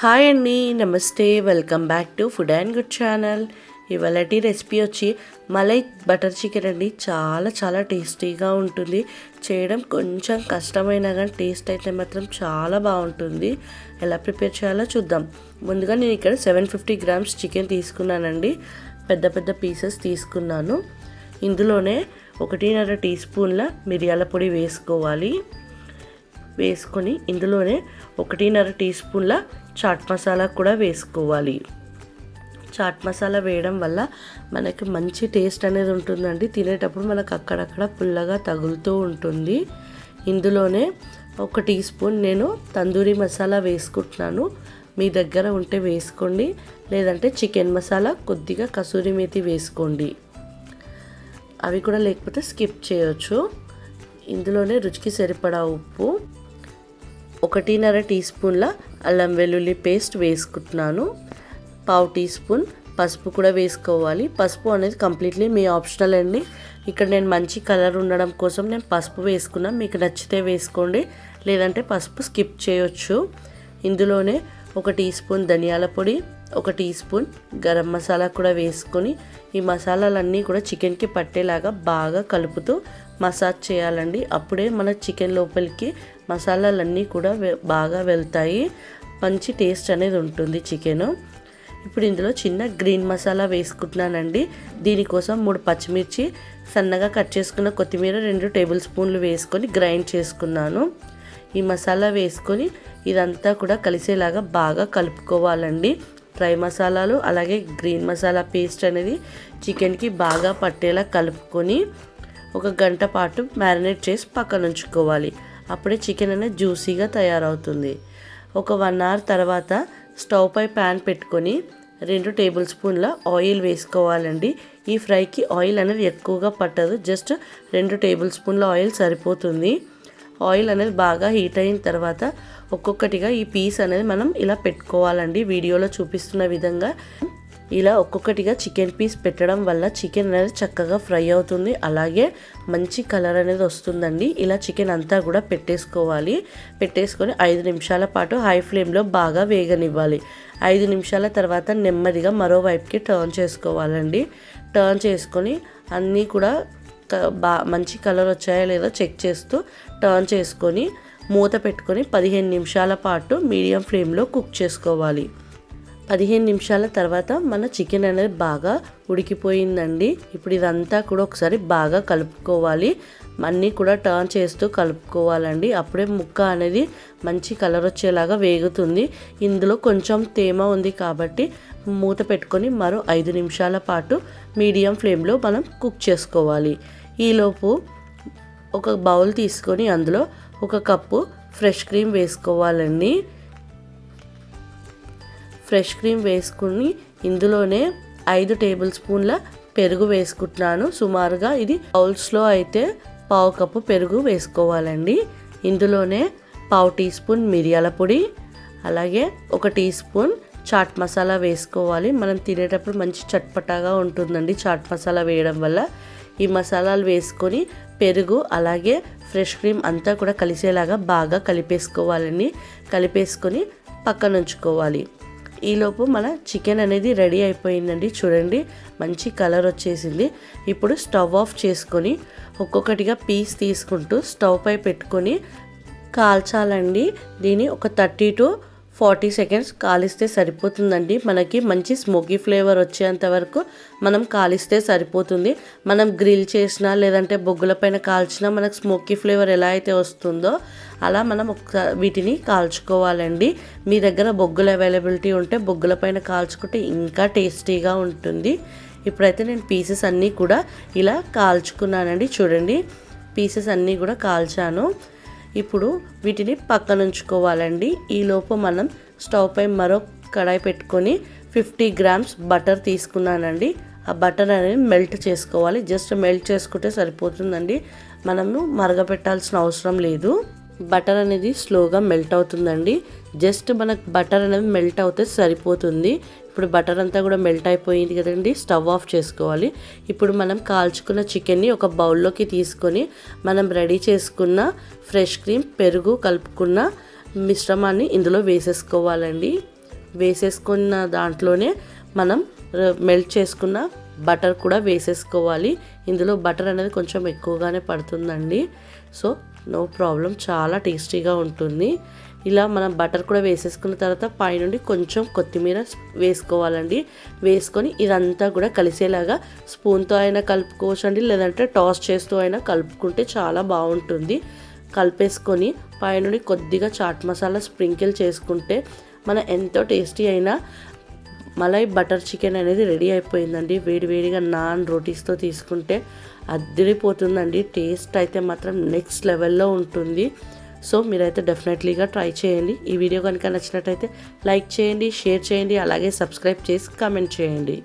Hi అండి నమస్తే welcome back to food and good channel. ఇవాళటి recipe వచ్చి మలై బటర్ చికెన్ అండి. చాలా చాలా టేస్టీగా ఉంటుంది. చేయడం కొంచెం కష్టమైనా కానీ టేస్ట్ అయితే మాత్రం చాలా బాగుంటుంది. ఎలా ప్రిపేర్ చేయాలో చూద్దాం. ముందుగా నేను ఇక్కడ సెవెన్ ఫిఫ్టీ గ్రామ్స్ చికెన్ తీసుకున్నానండి. పెద్ద పెద్ద పీసెస్ తీసుకున్నాను. ఇందులోనే ఒకటిన్నర టీ స్పూన్ల మిరియాల పొడి వేసుకోవాలి. వేసుకొని ఇందులోనే ఒకటిన్నర టీ స్పూన్ల చాట్ మసాలా కూడా వేసుకోవాలి. చాట్ మసాలా వేయడం వల్ల మనకి మంచి టేస్ట్ అనేది ఉంటుందండి. తినేటప్పుడు మనకు అక్కడక్కడ పుల్లగా తగులుతూ ఉంటుంది. ఇందులోనే ఒక టీ స్పూన్ నేను తందూరి మసాలా వేసుకుంటున్నాను. మీ దగ్గర ఉంటే వేసుకోండి. లేదంటే చికెన్ మసాలా కొద్దిగా కసూరి మేతి వేసుకోండి. అవి కూడా లేకపోతే స్కిప్ చేయొచ్చు. ఇందులోనే రుచికి సరిపడా ఉప్పు. ఒకటిన్నర టీ స్పూన్ల అల్లం వెల్లుల్లి పేస్ట్ వేసుకుంటున్నాను. పావు టీ స్పూన్ పసుపు కూడా వేసుకోవాలి. పసుపు అనేది కంప్లీట్లీ మీ ఆప్షనల్ అండి. ఇక్కడ నేను మంచి కలర్ ఉండడం కోసం నేను పసుపు వేసుకున్నాను మీకు నచ్చితే వేసుకోండి. లేదంటే పసుపు స్కిప్ చేయొచ్చు. ఇందులోనే ఒక టీ స్పూన్ ధనియాల పొడి ఒక టీ స్పూన్ గరం మసాలా కూడా వేసుకొని ఈ మసాలాలన్నీ కూడా చికెన్కి పట్టేలాగా బాగా కలుపుతూ మసాజ్ చేయాలండి. అప్పుడే మన చికెన్ లోపలికి మసాలాలన్నీ కూడా బాగా వెళ్తాయి. మంచి టేస్ట్ అనేది ఉంటుంది చికెన్. ఇప్పుడు ఇందులో చిన్న గ్రీన్ మసాలా వేసుకుంటున్నానండి. దీనికోసం మూడు పచ్చిమిర్చి సన్నగా కట్ చేసుకున్న కొత్తిమీర రెండు టేబుల్ స్పూన్లు వేసుకొని గ్రైండ్ చేసుకున్నాను. ఈ మసాలా వేసుకొని ఇదంతా కూడా కలిసేలాగా బాగా కలుపుకోవాలండి. ఫ్రై మసాలాలు అలాగే గ్రీన్ మసాలా పేస్ట్ అనేది చికెన్కి బాగా పట్టేలా కలుపుకొని ఒక గంట పాటు మ్యారినేట్ చేసి పక్కన ఉంచుకోవాలి. అప్పుడే చికెన్ అనేది జ్యూసీగా తయారవుతుంది. ఒక వన్ అవర్ తర్వాత స్టవ్ పై ప్యాన్ పెట్టుకొని రెండు టేబుల్ స్పూన్ల ఆయిల్ వేసుకోవాలండి. ఈ ఫ్రైకి ఆయిల్ అనేది ఎక్కువగా పట్టదు. జస్ట్ రెండు టేబుల్ స్పూన్ల ఆయిల్ సరిపోతుంది. ఆయిల్ అనేది బాగా హీట్ అయిన తర్వాత ఒక్కొక్కటిగా ఈ పీస్ అనేది మనం ఇలా పెట్టుకోవాలండి. వీడియోలో చూపిస్తున్న విధంగా ఇలా ఒక్కొక్కటిగా చికెన్ పీస్ పెట్టడం వల్ల చికెన్ అనేది చక్కగా ఫ్రై అవుతుంది. అలాగే మంచి కలర్ అనేది వస్తుందండి. ఇలా చికెన్ అంతా కూడా పెట్టేసుకోవాలి. పెట్టేసుకొని ఐదు నిమిషాల పాటు హై ఫ్లేమ్లో బాగా వేగనివ్వాలి. ఐదు నిమిషాల తర్వాత నెమ్మదిగా మరోవైపుకి టర్న్ చేసుకోవాలండి. టర్న్ చేసుకొని అన్నీ కూడా బా మంచి కలర్ వచ్చాయో లేదో చెక్ చేస్తూ టర్న్ చేసుకొని మూత పెట్టుకొని పదిహేను నిమిషాల పాటు మీడియం ఫ్లేమ్లో కుక్ చేసుకోవాలి. పదిహేను నిమిషాల తర్వాత మన చికెన్ అనేది బాగా ఉడికిపోయిందండి. ఇప్పుడు ఇదంతా కూడా ఒకసారి బాగా కలుపుకోవాలి. అన్నీ కూడా టర్న్ చేస్తూ కలుపుకోవాలండి. అప్పుడే ముక్క అనేది మంచి కలర్ వచ్చేలాగా వేగుతుంది. ఇందులో కొంచెం తేమ ఉంది కాబట్టి మూత పెట్టుకొని మరో ఐదు నిమిషాల పాటు మీడియం ఫ్లేమ్లో మనం కుక్ చేసుకోవాలి. ఈలోపు ఒక బౌల్ తీసుకొని అందులో ఒక కప్పు ఫ్రెష్ క్రీమ్ వేసుకోవాలండి. ఫ్రెష్ క్రీమ్ వేసుకుని ఇందులోనే ఐదు టేబుల్ స్పూన్ల పెరుగు వేసుకుంటున్నాను. సుమారుగా ఇది బౌల్స్లో అయితే పావు కప్పు పెరుగు వేసుకోవాలండి. ఇందులోనే పావు టీ స్పూన్ మిరియాల పొడి అలాగే ఒక టీ స్పూన్ చాట్ మసాలా వేసుకోవాలి. మనం తినేటప్పుడు మంచి చట్పటాగా ఉంటుందండి చాట్ మసాలా వేయడం వల్ల. ఈ మసాలాలు వేసుకొని పెరుగు అలాగే ఫ్రెష్ క్రీమ్ అంతా కూడా కలిసేలాగా బాగా కలిపేసుకోవాలండి. కలిపేసుకొని పక్కన ఉంచుకోవాలి ఈలోపు మన చికెన్ అనేది రెడీ అయిపోయిందండి. చూడండి మంచి కలర్ వచ్చేసింది. ఇప్పుడు స్టవ్ ఆఫ్ చేసుకొని ఒక్కొక్కటిగా పీస్ తీసుకుంటూ స్టవ్ పై పెట్టుకొని కాల్చాలండి. దీన్ని ఒక థర్టీ టు ఫార్టీ సెకండ్స్ కాలిస్తే సరిపోతుందండి. మనకి మంచి స్మోకీ ఫ్లేవర్ వచ్చేంత వరకు మనం కాలిస్తే సరిపోతుంది. మనం గ్రిల్ చేసినా లేదంటే బొగ్గుల పైన కాల్చినా మనకు స్మోకీ ఫ్లేవర్ ఎలా అయితే వస్తుందో అలా మనం ఒక వీటిని కాల్చుకోవాలండి. మీ దగ్గర బొగ్గుల అవైలబిలిటీ ఉంటే బొగ్గుల పైన కాల్చుకుంటే ఇంకా టేస్టీగా ఉంటుంది. ఇప్పుడైతే నేను పీసెస్ అన్నీ కూడా ఇలా కాల్చుకున్నానండి. చూడండి పీసెస్ అన్నీ కూడా కాల్చాను. ఇప్పుడు వీటిని పక్కన ఉంచుకోవాలండి. ఈలోపు మనం స్టవ్ పై మరో కడాయి పెట్టుకొని ఫిఫ్టీ గ్రామ్స్ బటర్ తీసుకున్నానండి. ఆ బటర్ అనేది మెల్ట్ చేసుకోవాలి. జస్ట్ మెల్ట్ చేసుకుంటే సరిపోతుందండి. మనము మరగపెట్టాల్సిన అవసరం లేదు. బటర్ అనేది స్లోగా మెల్ట్ అవుతుందండి. జస్ట్ మనకు బటర్ అనేది మెల్ట్ అవుతే సరిపోతుంది. ఇప్పుడు బటర్ అంతా కూడా మెల్ట్ అయిపోయింది కదండి స్టవ్ ఆఫ్ చేసుకోవాలి. ఇప్పుడు మనం కాల్చుకున్న చికెన్ని ఒక బౌల్లోకి తీసుకొని మనం రెడీ చేసుకున్న ఫ్రెష్ క్రీమ్ పెరుగు కలుపుకున్న మిశ్రమాన్ని ఇందులో వేసేసుకోవాలండి. వేసేసుకున్న దాంట్లోనే మనం మెల్ట్ చేసుకున్న బటర్ కూడా వేసేసుకోవాలి. ఇందులో బటర్ అనేది కొంచెం ఎక్కువగానే పడుతుందండి. సో నో ప్రాబ్లం చాలా టేస్టీగా ఉంటుంది. ఇలా మనం బటర్ కూడా వేసేసుకున్న తర్వాత పైనుండి కొంచెం కొత్తిమీర వేసుకోవాలండి. వేసుకొని ఇదంతా కూడా కలిసేలాగా స్పూన్తో అయినా కలుపుకోవచ్చు అండి లేదంటే టాస్ చేస్తూ అయినా కలుపుకుంటే చాలా బాగుంటుంది. కలిపేసుకొని పైనుండి కొద్దిగా చాట్ మసాలా స్ప్రింకిల్ చేసుకుంటే మన ఎంతో టేస్టీ అయిన మలై బటర్ చికెన్ అనేది రెడీ అయిపోయిందండి. వేడివేడిగా నాన్ రోటీస్తో తీసుకుంటే అద్దరిపోతుందండి టేస్ట్ అయితే మాత్రం నెక్స్ట్ లెవెల్లో ఉంటుంది. సో మీరైతే డెఫినెట్లీగా ట్రై చేయండి. ఈ వీడియో కనుక నచ్చినట్టయితే లైక్ చేయండి షేర్ చేయండి అలాగే సబ్స్క్రైబ్ చేసి కామెంట్ చేయండి.